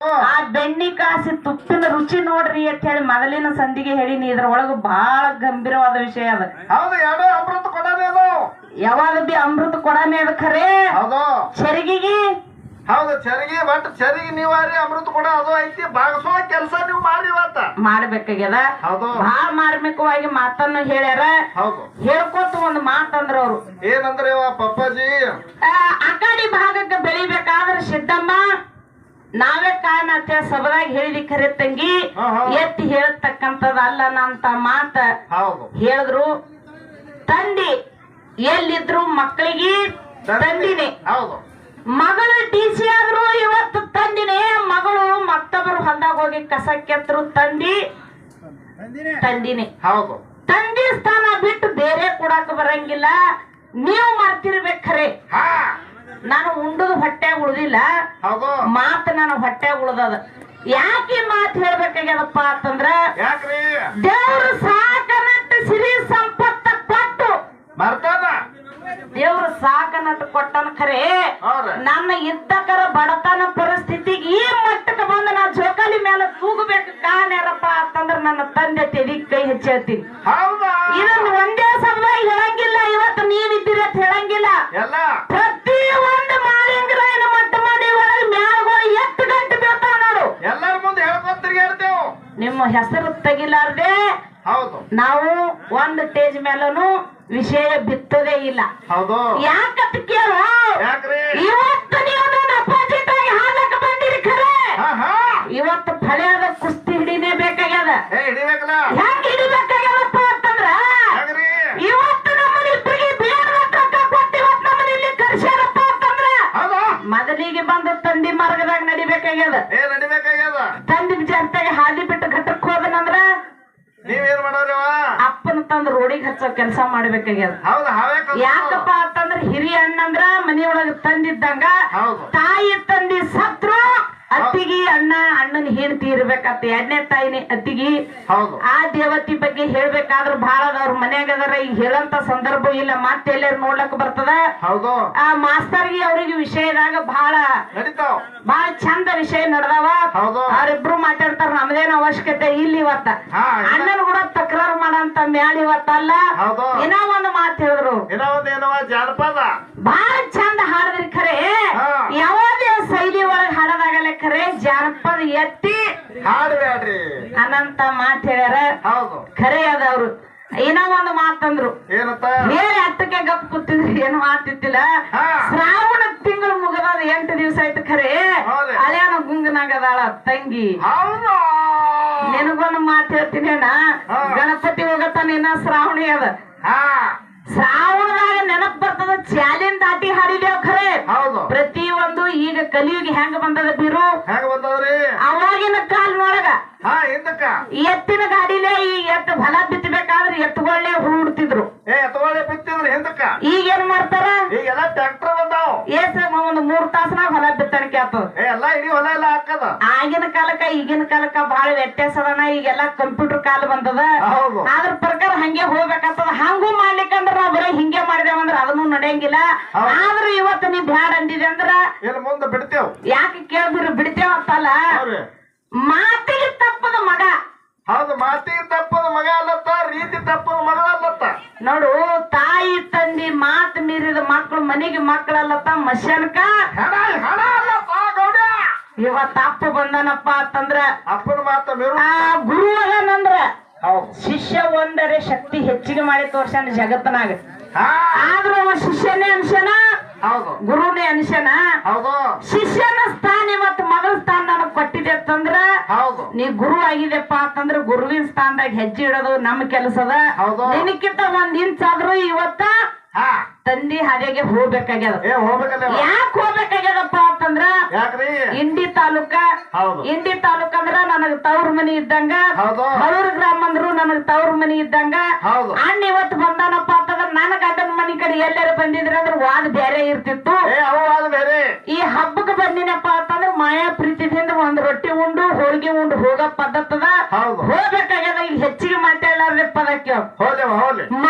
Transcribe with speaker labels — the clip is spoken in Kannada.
Speaker 1: ಆ ಬೆಣ್ಣಿ ಕಾಸಿ ತುಪ್ಪಿನ ರುಚಿ ನೋಡ್ರಿ ಅಂತ ಹೇಳಿ ಮೊದಲಿನ ಸಂಧಿಗೆ ಹೇಳಿನಿ ಇದ್ರೊಳಗ ಬಹಳ ಗಂಭೀರವಾದ ವಿಷಯ ಅದ.
Speaker 2: ಹೌದು ಅಮೃತ ಕೊಡಾನೆ ಅದು.
Speaker 1: ಯಾವಾಗ ಬಿ ಅಮೃತ ಕೊಡಾನೆ ಅದ ಖರೆ?
Speaker 2: ಹೌದು.
Speaker 1: ಚರಿಗಿಗೆ?
Speaker 2: ಹೌದು ಚರಿಗೆ ಬಟ್ ಚರಿಗೆ ನೀವಾರಿ ಅಮೃತ ಕೊಡ ಅದು ಐತಿ. ಬಾಗಸೋ ಕೆಲಸ ನೀವು ಮಾಡಿ ಇವತ್ತ.
Speaker 1: ಮಾಡ್ಬೇಕಾಗ್ಯದ?
Speaker 2: ಹೌದು.
Speaker 1: ಬಹಳ ಮಾರ್ಮಿಕವಾಗಿ ಮಾತನ್ನು ಹೇಳ್ಯಾರ.
Speaker 2: ಹೌದು.
Speaker 1: ಹೇಳ್ಕೊತ ಒಂದ್ ಮಾತಂದ್ರ ಅವ್ರು.
Speaker 2: ಏನಂದ್ರೆ ಪಪ್ಪಾಜಿ?
Speaker 1: ಆ, ಅಕಾಡಿ ಭಾಗಕ್ಕೆ ಸಿದ್ದಮ್ಮ ನಾವೇ ಕಾರಣ ಅಂತ ಹೇಳಿ ಸಬದಾಗ ಹೇಳಿದಿ ಖರೆ ತಂಗಿ. ಎತ್ತಿ ಹೇಳ್ತಕ್ಕಂಥದ್ದು ಅಲ್ಲ ಅಂತ ಮಾತ.
Speaker 2: ಹೌದು.
Speaker 1: ಹೇಳಿದ್ರು ತಂದಿ ಎಲ್ಲಿದ್ರು ಮಕ್ಕಳಿಗೆ ತಂದಿನಿ.
Speaker 2: ಹೌದು.
Speaker 1: ಮಗಳು ಡಿ ಸಿ ಆದ್ರು ಇವತ್ತು ತಂದಿನಿ. ಮಗಳು ಮತ್ತೊಬ್ಬರು ಹೊಲ್ದಾಗ ಹೋಗಿ ಕಸ ಕೆತ್ತರು ತಂದಿ. ತಂದಿನಿ.
Speaker 2: ಹೌದು.
Speaker 1: ತಂದಿ ಸ್ಥಾನ ಬಿಟ್ಟು ಬೇರೆ ಕೊಡಾಕ ಬರಂಗಿಲ್ಲ. ನೀವು ಮಾಡ್ತಿರ್ಬೇಕು ಖರೆ.
Speaker 2: ಹಾ
Speaker 1: ನಾನು ಉಂಡದ ಹೊಟ್ಟೆ ಉಳಿದಿಲ್ಲ. ಮಾತು ನಾನು ಹೊಟ್ಟೆ ಉಳ್ದದ. ಯಾಕೆ ಮಾತು ಹೇಳ್ಬೇಕಾಗ್ಯದಪ್ಪ ಅಂತಂದ್ರ ದೇವ್ರ ಸಾಕನಟ್ಟು ಸಿರಿ ಸಂಪತ್ತ ಕೊಟ್ಟು. ದೇವ್ರು ಸಾಕನಟ್ಟು ಕೊಟ್ಟನ ಖರೆ ನನ್ನ ಇದ್ದಕರ ಬಡತನ ಪರಿಸ್ಥಿತಿಗೆ ಈ ಮಟ್ಟಕ್ಕೆ ಬಂದು ನಾ ಜೋಕಾಲಿ ಮೇಲೆ ತೂಗಬೇಕು ಕಾಣ್ಯಾರಪ್ಪ ಅಂತಂದ್ರ ನನ್ನ ತಂದೆ ತೆಗಿ ಕೈ ಹೆಚ್ಚೇಳ್ತೀನಿ ಇದನ್ನ ಒಂದೇ ಸಮಯ ಹೇಳಂಗಿಲ್ಲ ನಿಮ್ಮ ಹೆಸರು ತೆಗಿಲಾರ್ದೆ
Speaker 2: ಹೌದು.
Speaker 1: ನಾವು ಒಂದು ಸ್ಟೇಜ್ ಮೇಲೂ ವಿಷಯ ಬಿತ್ತದೇ ಇಲ್ಲ.
Speaker 2: ಹೌದು.
Speaker 1: ಯಾಕಂತ ಕೇಳು. ನಡಿಬೇಕಾಗ್ಯದ?
Speaker 2: ಏ ನಡಿಬೇಕಾಗ್ಯದ?
Speaker 1: ತಂದಿ ಜೊತೆಗೆ ಹಾದಿ ಬಿಟ್ಟು ಘಟಕ್ ಹೋದನಂದ್ರ
Speaker 2: ನೀವೇನ್ ಮಾಡೋರಿವ?
Speaker 1: ಅಪ್ಪನ ತಂದ ರೋಡಿಗೆ ಹಚ್ಚೋ ಕೆಲಸ ಮಾಡ್ಬೇಕಾಗ್ಯದ.
Speaker 2: ಹೌದು ಹಾವೇ.
Speaker 1: ಯಾಕಪ್ಪ ಅಂತಂದ್ರ ಹಿರಿಯ ಅಣ್ಣಂದ್ರ ಮನಿಯೊಳಗ ತಂದಿದ್ದಂಗ ತಾಯಿ ತಂದಿ ಸತ್ರು ಅತ್ತಿಗಿ ಅಣ್ಣ ಅಣ್ಣನ ಹೆಂಡತಿ ಇರ್ಬೇಕತ್ತ ಎರಡನೇ ತಾಯಿನಿ ಅತ್ತಿಗಿ. ಆ ದೇವತಿ ಬಗ್ಗೆ ಹೇಳ್ಬೇಕಾದ್ರ ಬಹಳ ಅದಾವ್ರ ಮನ್ಯಾಗ ಅದಾರ. ಈಗ ಹೇಳಂತ ಸಂದರ್ಭ ಇಲ್ಲ ಮತ್ತೆ ಎಲ್ಲಾರು ನೋಡ್ಲಕ್ ಬರ್ತದ. ಆ ಮಾಸ್ತರ್ಗಿ ಅವ್ರಿಗೆ ವಿಷಯದಾಗ ಬಹಳ ಬಹಳ ಚಂದ ವಿಷಯ ನಡೆದವ.
Speaker 2: ಹೌದು.
Speaker 1: ಅವ್ರಿಬ್ರು ಮಾತಾಡ್ತಾರ ನಮ್ದೇನ ಅವಶ್ಯಕತೆ ಇಲ್ಲ ಇವತ್ತ. ಅಣ್ಣನ ಕೂಡ ತಕರಾರು ಮಾಡಂತ ಮ್ಯಾಳ ಇವತ್ತಲ್ಲ ಏನೋ ಒಂದು ಮಾತು ಹೇಳಿದ್ರು. ಬಹಳ ಚಂದ ಹಾಡಿದ್ರಿ ಖರೆ.
Speaker 2: ಹಾ.
Speaker 1: ಜಾನಪದ ಎತ್ತಿ
Speaker 2: ಹಾಡಬೇಡ್ರಿ.
Speaker 1: ಅನ್ನಂತ ಮಾತು ಹೇಳ್ಯಾರ.
Speaker 2: ಹೌದು.
Speaker 1: ಖರೆ ಅವ್ರು ಏನೋ ಒಂದು ಮಾತಂದ್ರು.
Speaker 2: ಏನಂತ
Speaker 1: ಬೇರೆ ಹತ್ತಕ್ಕೆ ಗಪ್ ಕೂತಿದ್ರಿ ಏನು
Speaker 2: ಮಾತಿದ್ದಿಲ್ಲ.
Speaker 1: ಶ್ರಾವಣ ತಿಂಗಳು ಮುಗದಾದ ಎಂಟು ದಿವಸ ಆಯ್ತು ಖರೆ. ಅಲ್ಯಾನ ಗುಂಗನಾಗದಾಳ ತಂಗಿ.
Speaker 2: ಹೌದು.
Speaker 1: ನಿನಗೊಂದು ಮಾತು ಹೇಳ್ತೀನಿ ಅಣ್ಣ. ಗಣಪತಿ ಹೋಗತ್ತಾನ ಇನ್ನ ಶ್ರಾವಣಿ ಅದ
Speaker 2: ಹಾ
Speaker 1: ಶ್ರಾವಣದಾಗ ನೆನಪ್ ಬರ್ತದ ಚಾಲಿನ್ ದಾಟಿ ಹಾಡಿದೇವ್ ಖರೆ
Speaker 2: ಹೌದು
Speaker 1: ಪ್ರತಿ ಒಂದು ಈಗ ಕಲಿಯುಗಿ ಹೆಂಗ ಬಂದದ ಬೀರು?
Speaker 2: ಹೆಂಗ ಬಂದದ್ರಿ?
Speaker 1: ಅವಾಗಿನ ಕಾಲ್ನೊಳಗ
Speaker 2: ಹಾ
Speaker 1: ಎತ್ತಿನ ಗಾಡಿಲೆ ಈ ಎತ್ತು ಹೊಲ ಬಿತ್ತಬೇಕಾದ್ರೆ ಎತ್ತುಗಳೇ ಹೂಡ್ತಿದ್ರು.
Speaker 2: ಏ ಎತ್ತೊಳ್ಳೆ
Speaker 1: ಆಗಿನ ಕಾಲಕ್ಕ ಈಗಿನ ಕಾಲಕ್ಕ ಬಹಳ ವ್ಯತ್ಯಾಸ ಅದಾನ. ಈಗೆಲ್ಲ ಕಂಪ್ಯೂಟರ್ ಕಾಲ ಬಂದದ. ಅದ್ರ ಪ್ರಕಾರ ಹಂಗೆ ಹೋಗ್ಬೇಕಾಗ್ತದ. ಹಂಗೂ ಮಾಡ್ಲಿಕ್ಕಂದ್ರ ನಾವ್ ಬರೀ ಹಿಂಗೆ ಮಾಡಿದೇವಂದ್ರ ಅದನ್ನು ನಡೆಯಂಗಿಲ್ಲ. ಆದ್ರೂ ಇವತ್ತು ನೀ ಬ್ಯಾಡ ಅಂದಿದೆ ಅಂದ್ರ ಯಾಕೆ ಕೇಳಿದ್ರು ಬಿಡ್ತೇವ
Speaker 2: ಅಂತಲ್ಲ?
Speaker 1: ಮಾತಿಗೆ ತಪ್ಪದ ಮಗ.
Speaker 2: ಹೌದು ಮಾತಿಗೆ ತಪ್ಪದ ಮಗ ಅಲ್ಲತ್ತ ರೀತಿ ತಪ್ಪದ ಮಗ ಅಲ್ಲತ್ತ.
Speaker 1: ನೋಡು ತಾಯಿ ತಂದಿ ಮಾತು ಮೀರಿದ ಮಕ್ಕಳು ಮನೆಗೆ ಮಕ್ಕಳಲ್ಲತ್ತ ಮಶಾನಕ ಇವತ್ತ ಅಪ್ಪ ಬಂದನಪ್ಪ ಅಂತಂದ್ರ
Speaker 2: ಅಪ್ಪನ ಮಾತ ಮೇರು.
Speaker 1: ಆ ಗುರು
Speaker 2: ಅಂದ್ರ
Speaker 1: ಶಿಷ್ಯ ಒಂದರೆ ಶಕ್ತಿ ಹೆಚ್ಚಿಗೆ ಮಾಡಿ ತೋರ್ಸ್ಯಾನ ಜಗತ್ತನಾಗ. ಆದ್ರೂ ಅವ ಶಿಷ್ಯನೇ ಅನ್ಸನ
Speaker 2: ಹೌದು.
Speaker 1: ಗುರುನೇ ಅನ್ಸನ
Speaker 2: ಹೌದು.
Speaker 1: ಶಿಷ್ಯನ ಸ್ಥಾನ ಇವತ್ತು ಮಗಳ ಸ್ಥಾನ ನನಗ್ ಕೊಟ್ಟಿದೆ ಅಂತಂದ್ರ
Speaker 2: ಹೌದು.
Speaker 1: ನೀ ಗುರು ಆಗಿದೆಪ್ಪ ಅಂತಂದ್ರ ಗುರುವಿನ ಸ್ಥಾನದಾಗ ಹೆಜ್ಜೆ ಇಡೋದು ನಮ್ಮ ಕೆಲಸದ
Speaker 2: ಹೌದು.
Speaker 1: ನಿನಕ್ಕಿಂತ ಒಂದ್ ಇಂಚ್ ಆದ್ರೂ ಇವತ್ತ ತಂದಿ ಹಾದಿಗೆ ಹೋಗ್ಬೇಕಾಗ್ಯದ. ಯಾಕೆ
Speaker 2: ಯಾಕ್ರಿ?
Speaker 1: ಇಂಡಿ ತಾಲೂಕ
Speaker 2: ಹೌದು.
Speaker 1: ಇಂಡಿ ತಾಲೂಕ ಅಂದ್ರ ನನಗ್ ತವ್ರ ಮನಿ ಇದ್ದಂಗ
Speaker 2: ಹೌದು.
Speaker 1: ಗ್ರಾಮ ಅಂದ್ರು ನನಗ್ ತವ್ರ ಮನಿ ಇದ್ದಂಗ.
Speaker 2: ಹೌದು.
Speaker 1: ಅಣ್ಣ ಇವತ್ತು ಬಂದಾನಪ್ಪ ಅಂತಂದ್ರ ನನ್ನ ಗಂಡನ ಮನಿ ಕಡೆ ಎಲ್ಲಾರು ಬಂದಿದ್ರ ಅಂದ್ರ ವಾದ ಬೇರೆ ಇರ್ತಿತ್ತು.
Speaker 2: ಬೇರೆ
Speaker 1: ಈ ಹಬ್ಬಕ್ಕೆ ಬಂದಿನಪ್ಪ ಅಂತಂದ್ರ ಮಾಯಾ ಪ್ರೀತಿದಿಂದ ಒಂದ್ ರೊಟ್ಟಿ ಉಂಡು ಹೋಳಿಗೆ ಉಂಡು ಹೋಗೋ ಪದ್ಧತದ
Speaker 2: ಹೌದು.
Speaker 1: ಹೋಗ್ಬೇಕಾಗ್ಯದ ಈಗ ಹೆಚ್ಚಿಗೆ ಮಾತಾಡ್ಲಾರ್ದೆ ಪದಕ್ಕೆ
Speaker 2: ಹೋಗ್ಲಿ
Speaker 1: ನಮ್ಮ